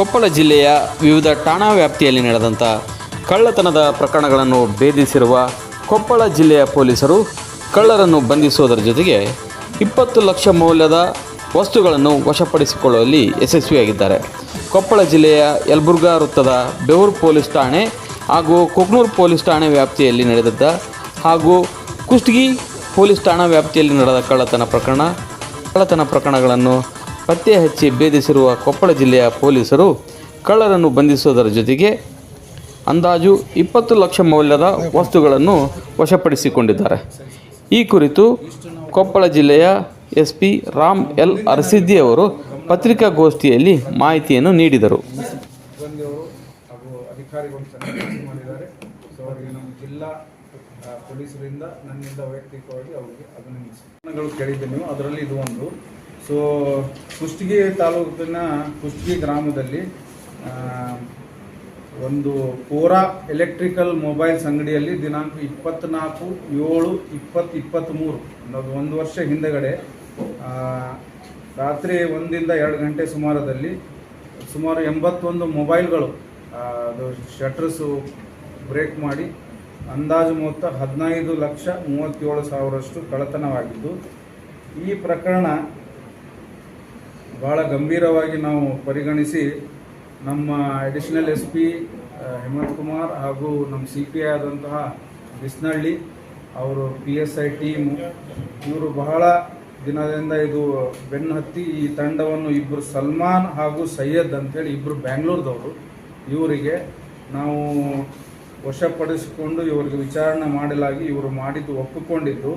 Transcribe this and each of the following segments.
ಕೊಪ್ಪಳ ಜಿಲ್ಲೆಯ ವಿವಿಧ ಠಾಣಾ ವ್ಯಾಪ್ತಿಯಲ್ಲಿ ನಡೆದಂಥ ಕಳ್ಳತನದ ಪ್ರಕರಣಗಳನ್ನು ಭೇದಿಸಿರುವ ಕೊಪ್ಪಳ ಜಿಲ್ಲೆಯ ಪೊಲೀಸರು ಕಳ್ಳರನ್ನು ಬಂಧಿಸುವುದರ ಜೊತೆಗೆ ಇಪ್ಪತ್ತು ಲಕ್ಷ ಮೌಲ್ಯದ ವಸ್ತುಗಳನ್ನು ವಶಪಡಿಸಿಕೊಳ್ಳುವಲ್ಲಿ ಯಶಸ್ವಿಯಾಗಿದ್ದಾರೆ. ಕೊಪ್ಪಳ ಜಿಲ್ಲೆಯ ಯಲಬುರ್ಗಾ ವೃತ್ತದ ಬೆವೂರು ಪೊಲೀಸ್ ಠಾಣೆ ಹಾಗೂ ಕುಕ್ನೂರು ಪೊಲೀಸ್ ಠಾಣೆ ವ್ಯಾಪ್ತಿಯಲ್ಲಿ ನಡೆದಿದ್ದ ಹಾಗೂ ಕುಷ್ಟಗಿ ಪೊಲೀಸ್ ಠಾಣಾ ವ್ಯಾಪ್ತಿಯಲ್ಲಿ ನಡೆದ ಕಳ್ಳತನ ಪ್ರಕರಣ, ಕಳ್ಳತನ ಪ್ರಕರಣಗಳನ್ನು ಪತ್ತೆ ಹಚ್ಚಿ ಭೇದಿಸಿರುವ ಕೊಪ್ಪಳ ಜಿಲ್ಲೆಯ ಪೊಲೀಸರು ಕಳ್ಳರನ್ನು ಬಂಧಿಸುವುದರ ಜೊತೆಗೆ ಅಂದಾಜು ಇಪ್ಪತ್ತು ಲಕ್ಷ ಮೌಲ್ಯದ ವಸ್ತುಗಳನ್ನು ವಶಪಡಿಸಿಕೊಂಡಿದ್ದಾರೆ. ಈ ಕುರಿತು ಕೊಪ್ಪಳ ಜಿಲ್ಲೆಯ S P Ram L Arasiddi ಅವರು ಪತ್ರಿಕಾಗೋಷ್ಠಿಯಲ್ಲಿ ಮಾಹಿತಿಯನ್ನು ನೀಡಿದರು. ಪೊಲೀಸರಿಂದ ನನ್ನಿಂದ ವೈಯಕ್ತಿಕವಾಗಿ ಅವರಿಗೆ ಕೇಳಿದ್ದೆ ನೀವು, ಅದರಲ್ಲಿ ಇದು ಒಂದು. ಸೊ ಕುಷ್ಟಗಿ ತಾಲೂಕಿನ ಕುಷ್ಟಗಿ ಗ್ರಾಮದಲ್ಲಿ ಒಂದು ಕೋರಾ ಎಲೆಕ್ಟ್ರಿಕಲ್ ಮೊಬೈಲ್ಸ್ ಅಂಗಡಿಯಲ್ಲಿ ದಿನಾಂಕ ಇಪ್ಪತ್ನಾಲ್ಕು, ಏಳು ಇಪ್ಪತ್ತು ಇಪ್ಪತ್ತ್ಮೂರು ಅನ್ನೋದು ಒಂದು ವರ್ಷ ಹಿಂದಗಡೆ ರಾತ್ರಿ ಒಂದಿಂದ ಎರಡು ಗಂಟೆ ಸುಮಾರದಲ್ಲಿ ಸುಮಾರು ಎಂಬತ್ತೊಂದು ಮೊಬೈಲ್ಗಳು ಅದು ಶಟ್ರಸ್ಸು ಬ್ರೇಕ್ ಮಾಡಿ ಅಂದಾಜು ಮೊತ್ತ ಹದಿನೈದು ಲಕ್ಷ ಮೂವತ್ತೇಳು ಸಾವಿರಷ್ಟು ಕಳತನವಾಗಿದ್ದು ಈ ಪ್ರಕರಣ ಭಾಳ ಗಂಭೀರವಾಗಿ ನಾವು ಪರಿಗಣಿಸಿ ನಮ್ಮ additional S P Hemanth Kumar ಹಾಗೂ ನಮ್ಮ ಸಿ ಪಿ ಐ ಆದಂತಹ ಬಿಸ್ನಹಳ್ಳಿ ಅವರು ಪಿ ಎಸ್ ಐ ಟೀಮು ಇವರು ಬಹಳ ದಿನದಿಂದ ಇದು ಬೆನ್ನು ಹತ್ತಿ ಈ ತಂಡವನ್ನು ಇಬ್ಬರು ಸಲ್ಮಾನ್ ಹಾಗೂ ಸೈಯದ್ ಅಂತೇಳಿ ಇಬ್ಬರು ಬ್ಯಾಂಗ್ಳೂರ್ದವರು. ಇವರಿಗೆ ನಾವು ವಶಪಡಿಸಿಕೊಂಡು ಇವರಿಗೆ ವಿಚಾರಣೆ ಮಾಡಲಾಗಿ ಇವರು ಮಾಡಿದ್ದು ಒಪ್ಪಿಕೊಂಡಿದ್ದು.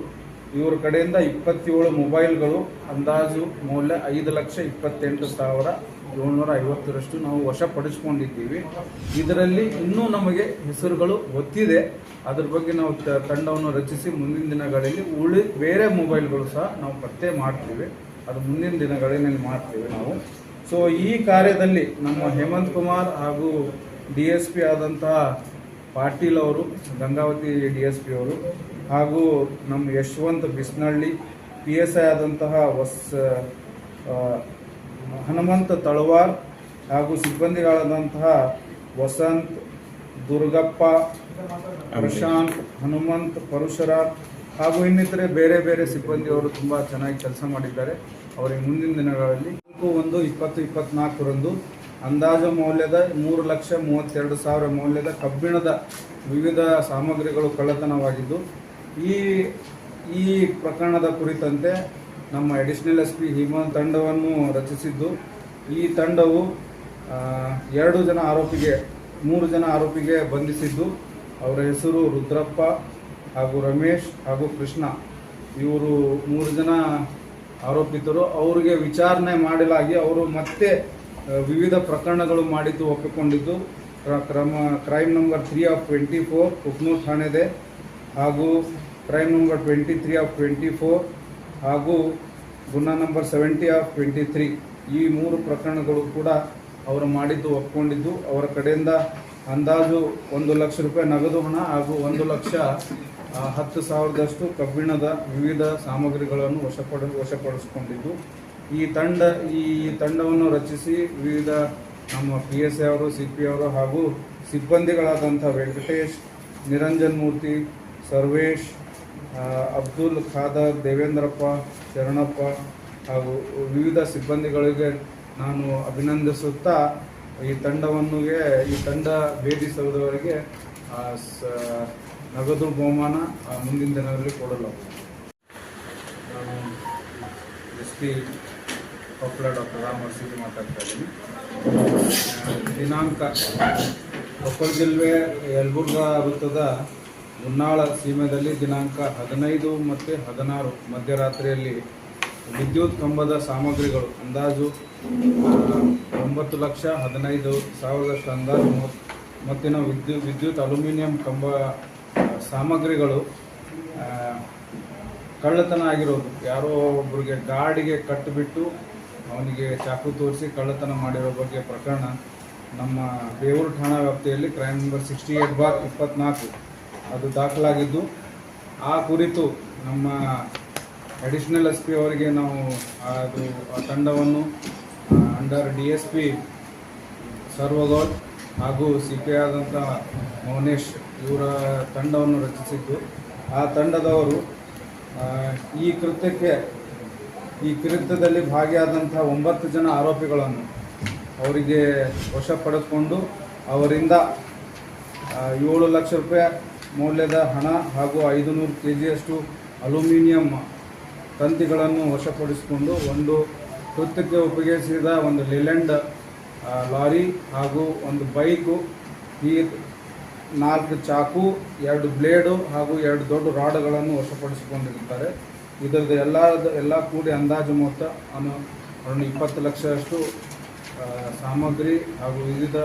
ಇವರ ಕಡೆಯಿಂದ ಇಪ್ಪತ್ತೇಳು ಮೊಬೈಲ್ಗಳು ಅಂದಾಜು ಮೌಲ್ಯ ಐದು ಲಕ್ಷ ಇಪ್ಪತ್ತೆಂಟು ಸಾವಿರ ಏಳ್ನೂರ ಐವತ್ತರಷ್ಟು ನಾವು ವಶಪಡಿಸ್ಕೊಂಡಿದ್ದೀವಿ. ಇದರಲ್ಲಿ ಇನ್ನೂ ನಮಗೆ ಹೆಸರುಗಳು ಗೊತ್ತಿದೆ. ಅದ್ರ ಬಗ್ಗೆ ನಾವು ತಂಡವನ್ನು ರಚಿಸಿ ಮುಂದಿನ ದಿನಗಳಲ್ಲಿ ಉಳಿ ಬೇರೆ ಮೊಬೈಲ್ಗಳು ಸಹ ನಾವು ಪತ್ತೆ ಮಾಡ್ತೀವಿ. ಅದು ಮುಂದಿನ ದಿನಗಳಲ್ಲಿ ಮಾಡ್ತೀವಿ ನಾವು. ಸೊ ಈ ಕಾರ್ಯದಲ್ಲಿ ನಮ್ಮ ಹೇಮಂತ್ ಕುಮಾರ್ ಹಾಗೂ ಡಿ ಎಸ್ ಪಿ ಆದಂತಹ ಪಾಟೀಲ್ ಅವರು, ಗಂಗಾವತಿ ಡಿ ಎಸ್ ಪಿ ಅವರು ಹಾಗೂ ನಮ್ಮ Yashwanth Bisnalli P S I ಆದಂತಹ ಆ, ಹನುಮಂತ ತಳವಾರ್ ಹಾಗೂ ಸಿಬ್ಬಂದಿಗಳಾದಂತಹ ವಸಂತ್ ದುರ್ಗಪ್ಪ ಪ್ರಶಾಂತ್ ಹನುಮಂತ್ ಪರಶುರಾಮ್ ಹಾಗೂ ಇನ್ನಿತರೆ ಬೇರೆ ಬೇರೆ ಸಿಬ್ಬಂದಿಯವರು ತುಂಬ ಚೆನ್ನಾಗಿ ಕೆಲಸ ಮಾಡಿದ್ದಾರೆ ಅವರಿಗೆ ಮುಂದಿನ ದಿನಗಳಲ್ಲಿ. ಒಂದು ಇಪ್ಪತ್ತು ಇಪ್ಪತ್ನಾಲ್ಕರಂದು ಅಂದಾಜು ಮೌಲ್ಯದ ಮೂರು ಲಕ್ಷ ಮೂವತ್ತೆರಡು ಸಾವಿರ ಮೌಲ್ಯದ ಕಬ್ಬಿಣದ ವಿವಿಧ ಸಾಮಗ್ರಿಗಳು ಕಳ್ಳತನವಾಗಿದ್ದು ಈ ಈ ಪ್ರಕರಣದ ಕುರಿತಂತೆ ನಮ್ಮ ಅಡಿಷನಲ್ ಎಸ್ ಪಿ ಹಿಮಾನ್ ತಂಡವನ್ನು ರಚಿಸಿದ್ದು, ಈ ತಂಡವು ಎರಡು ಜನ ಆರೋಪಿಗೆ, ಮೂರು ಜನ ಆರೋಪಿಗೆ ಬಂಧಿಸಿದ್ದು, ಅವರ ಹೆಸರು ರುದ್ರಪ್ಪ ಹಾಗೂ ರಮೇಶ್ ಹಾಗೂ ಕೃಷ್ಣ. ಇವರು ಮೂರು ಜನ ಆರೋಪಿತರು. ಅವರಿಗೆ ವಿಚಾರಣೆ ಮಾಡಲಾಗಿ ಅವರು ಮತ್ತೆ ವಿವಿಧ ಪ್ರಕರಣಗಳು ಮಾಡಿದ್ದು ಒಪ್ಪಿಕೊಂಡಿದ್ದು. ಕ್ರ- ಕ್ರಮ, crime number three of twenty four, Kuknur ಠಾಣೆದೆ ಹಾಗೂ crime number twenty three of twenty four ಹಾಗೂ ಗುಣ number seventy of twenty three ಈ ಮೂರು ಪ್ರಕರಣಗಳು ಕೂಡ ಅವರು ಮಾಡಿದ್ದು, ಒಪ್ಕೊಂಡಿದ್ದು. ಅವರ ಕಡೆಯಿಂದ ಅಂದಾಜು ಒಂದು ಲಕ್ಷ ರೂಪಾಯಿ ನಗದು ಹಣ ಹಾಗೂ ಒಂದು ಲಕ್ಷ ಹತ್ತು ಸಾವಿರದಷ್ಟು ಕಬ್ಬಿಣದ ವಿವಿಧ ಸಾಮಗ್ರಿಗಳನ್ನು ವಶಪಡ, ವಶಪಡಿಸಿಕೊಂಡಿದ್ದು. ಈ ತಂಡ, ಈ ತಂಡವನ್ನು ರಚಿಸಿ ವಿವಿಧ ನಮ್ಮ ಪಿ ಎಸ್ ಐ ಅವರು ಸಿ ಪಿ ಅವರು ಹಾಗೂ ಸಿಬ್ಬಂದಿಗಳಾದಂಥ ವೆಂಕಟೇಶ್, ನಿರಂಜನ್ ಮೂರ್ತಿ, ಸರ್ವೇಶ್ ಅಬ್ದುಲ್ ಖಾದರ್ ದೇವೇಂದ್ರಪ್ಪ ಶರಣಪ್ಪ ಹಾಗೂ ವಿವಿಧ ಸಿಬ್ಬಂದಿಗಳಿಗೆ ನಾನು ಅಭಿನಂದಿಸುತ್ತಾ ಈ ತಂಡವನ್ನು ಈ ತಂಡ ಭೇಟಿ ಆ, ಸ- ನಗದು ಬಹುಮಾನ ಮುಂದಿನ ದಿನಗಳಲ್ಲಿ ಕೊಡಲಾಗುತ್ತದೆ ನಾನು S P Koppal doctor Ram ಮಾತಾಡ್ತಾ ಇದ್ದೀನಿ. ದಿನಾಂಕ ಕೊಪ್ಪಳ ಜಿಲ್ಲೆ ಯಲಬುರ್ಗಾ ವೃತ್ತದ ಮುನ್ನಾಳ ಸೀಮೆಯಲ್ಲಿ ದಿನಾಂಕ ಹದಿನೈದು ಮತ್ತು ಹದಿನಾರು ಮಧ್ಯರಾತ್ರಿಯಲ್ಲಿ ವಿದ್ಯುತ್ ಕಂಬದ ಸಾಮಗ್ರಿಗಳು ಅಂದಾಜು ಒಂಬತ್ತು ಲಕ್ಷ ಹದಿನೈದು ಸಾವಿರದಷ್ಟು ಅಂದಾಜು ಮೊತ್- ಮತ್ತಿನ ವಿದ್ಯುತ್ ವಿದ್ಯುತ್ ಅಲ್ಯೂಮಿನಿಯಂ ಕಂಬ ಸಾಮಗ್ರಿಗಳು ಕಳ್ಳತನ ಆಗಿರೋದು. ಯಾರೋ ಒಬ್ಬರಿಗೆ ಗಾಡಿಗೆ ಕಟ್ಟಿಬಿಟ್ಟು ಅವನಿಗೆ ಚಾಕು ತೋರಿಸಿ ಕಳ್ಳತನ ಮಾಡಿರೋ ಬಗ್ಗೆ ಪ್ರಕರಣ ನಮ್ಮ ಬೇವೂರು ಠಾಣಾ ವ್ಯಾಪ್ತಿಯಲ್ಲಿ crime number sixty eight bar ಇಪ್ಪತ್ನಾಲ್ಕು. ಅದು ದಾಖಲಾಗಿದ್ದು, ಆ ಕುರಿತು ನಮ್ಮ ಅಡಿಷನಲ್ ಎಸ್ ಪಿ ಅವರಿಗೆ ನಾವು ಅದು, ಆ ತಂಡವನ್ನು under D S P Sarvagoud ಹಾಗೂ ಸಿ ಪಿ ಆದಂಥ ಮೌನೇಶ್ ಇವರ ತಂಡವನ್ನು ರಚಿಸಿದ್ದು. ಆ ತಂಡದವರು ಈ ಕೃತ್ಯಕ್ಕೆ, ಈ ಕೃತ್ಯದಲ್ಲಿ ಭಾಗಿಯಾದಂಥ ಒಂಬತ್ತು ಜನ ಆರೋಪಿಗಳನ್ನು ಅವರಿಗೆ ವಶಪಡಿಸಿಕೊಂಡು ಅವರಿಂದ ಏಳು ಲಕ್ಷ ರೂಪಾಯಿ ಮೌಲ್ಯದ ಹಣ ಹಾಗೂ ಐದು ನೂರು ಕೆ ಜಿಯಷ್ಟು ಅಲ್ಯೂಮಿನಿಯಂ ತಂತಿಗಳನ್ನು ವಶಪಡಿಸಿಕೊಂಡು ಒಂದು ಕೃತ್ಯಕ್ಕೆ ಉಪಯೋಗಿಸಿದ ಒಂದು ಲಿಲೆಂಡ್ ಲಾರಿ ಹಾಗೂ ಒಂದು ಬೈಕು, ಈ ನಾಲ್ಕು ಚಾಕು, ಎರಡು ಬ್ಲೇಡು ಹಾಗೂ ಎರಡು ದೊಡ್ಡ ರಾಡ್ಗಳನ್ನು ವಶಪಡಿಸಿಕೊಂಡಿರುತ್ತಾರೆ. ಇದರದ್ದು ಎಲ್ಲ ಎಲ್ಲ ಕೂಡಿ ಅಂದಾಜು ಮೊತ್ತ ಅನು ಒಂದು ಇಪ್ಪತ್ತು ಲಕ್ಷದಷ್ಟು ಸಾಮಗ್ರಿ ಹಾಗೂ ವಿವಿಧ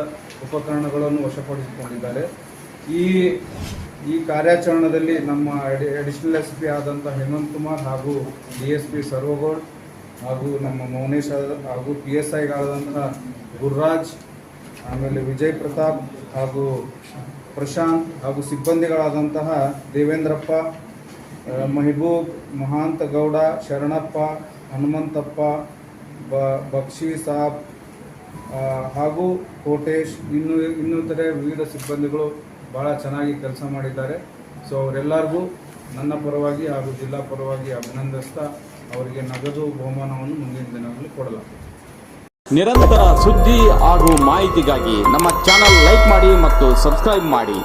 ಉಪಕರಣಗಳನ್ನು ವಶಪಡಿಸಿಕೊಂಡಿದ್ದಾರೆ. ಈ ಈ ಕಾರ್ಯಾಚರಣೆಯಲ್ಲಿ ನಮ್ಮ ಅಡಿ ಅಡಿಷನಲ್ ಎಸ್ ಪಿ ಆದಂಥ ಹೇಮಂತ್ ಕುಮಾರ್ ಹಾಗೂ ಡಿ ಎಸ್ ಪಿ ಸರ್ವಗೌಡ್ ಹಾಗೂ ನಮ್ಮ ಮೌನೇಶ್ ಹಾಗೂ ಪಿ ಎಸ್ ಐಗಳಾದಂಥ ಗುರುರಾಜ್, ಆಮೇಲೆ ವಿಜಯ್ ಪ್ರತಾಪ್ ಹಾಗೂ ಪ್ರಶಾಂತ್ ಹಾಗೂ ಸಿಬ್ಬಂದಿಗಳಾದಂತಹ ದೇವೇಂದ್ರಪ್ಪ ಮಹಿಬೂಬ್ ಮೆಹಬೂಬ್, ಮಹಾಂತ ಗೌಡ, ಶರಣಪ್ಪ, ಹನುಮಂತಪ್ಪ, ಬ, ಬಕ್ಷಿ ಸಾಬ್ ಹಾಗೂ ಕೋಟೇಶ್, ಇನ್ನು, ಇನ್ನಿತರೆ ವಿವಿಧ ಸಿಬ್ಬಂದಿಗಳು ಭಾಳ ಚೆನ್ನಾಗಿ ಕೆಲಸ ಮಾಡಿದ್ದಾರೆ. ಸೊ ಅವರೆಲ್ಲರಿಗೂ ನನ್ನ ಪರವಾಗಿ ಹಾಗೂ ಜಿಲ್ಲಾ ಪರವಾಗಿ ಅಭಿನಂದಿಸ್ತಾ ಅವರಿಗೆ ನಗದು ಬಹುಮಾನವನ್ನು ಮುಂದಿನ ದಿನಗಳಲ್ಲಿ ಕೊಡಲಾಗುತ್ತದೆ ನಿರಂತರ ಸುದ್ದಿ ಹಾಗೂ ಮಾಹಿತಿಗಾಗಿ ನಮ್ಮ ಚಾನಲ್ ಲೈಕ್ ಮಾಡಿ ಮತ್ತು ಸಬ್ಸ್ಕ್ರೈಬ್ ಮಾಡಿ.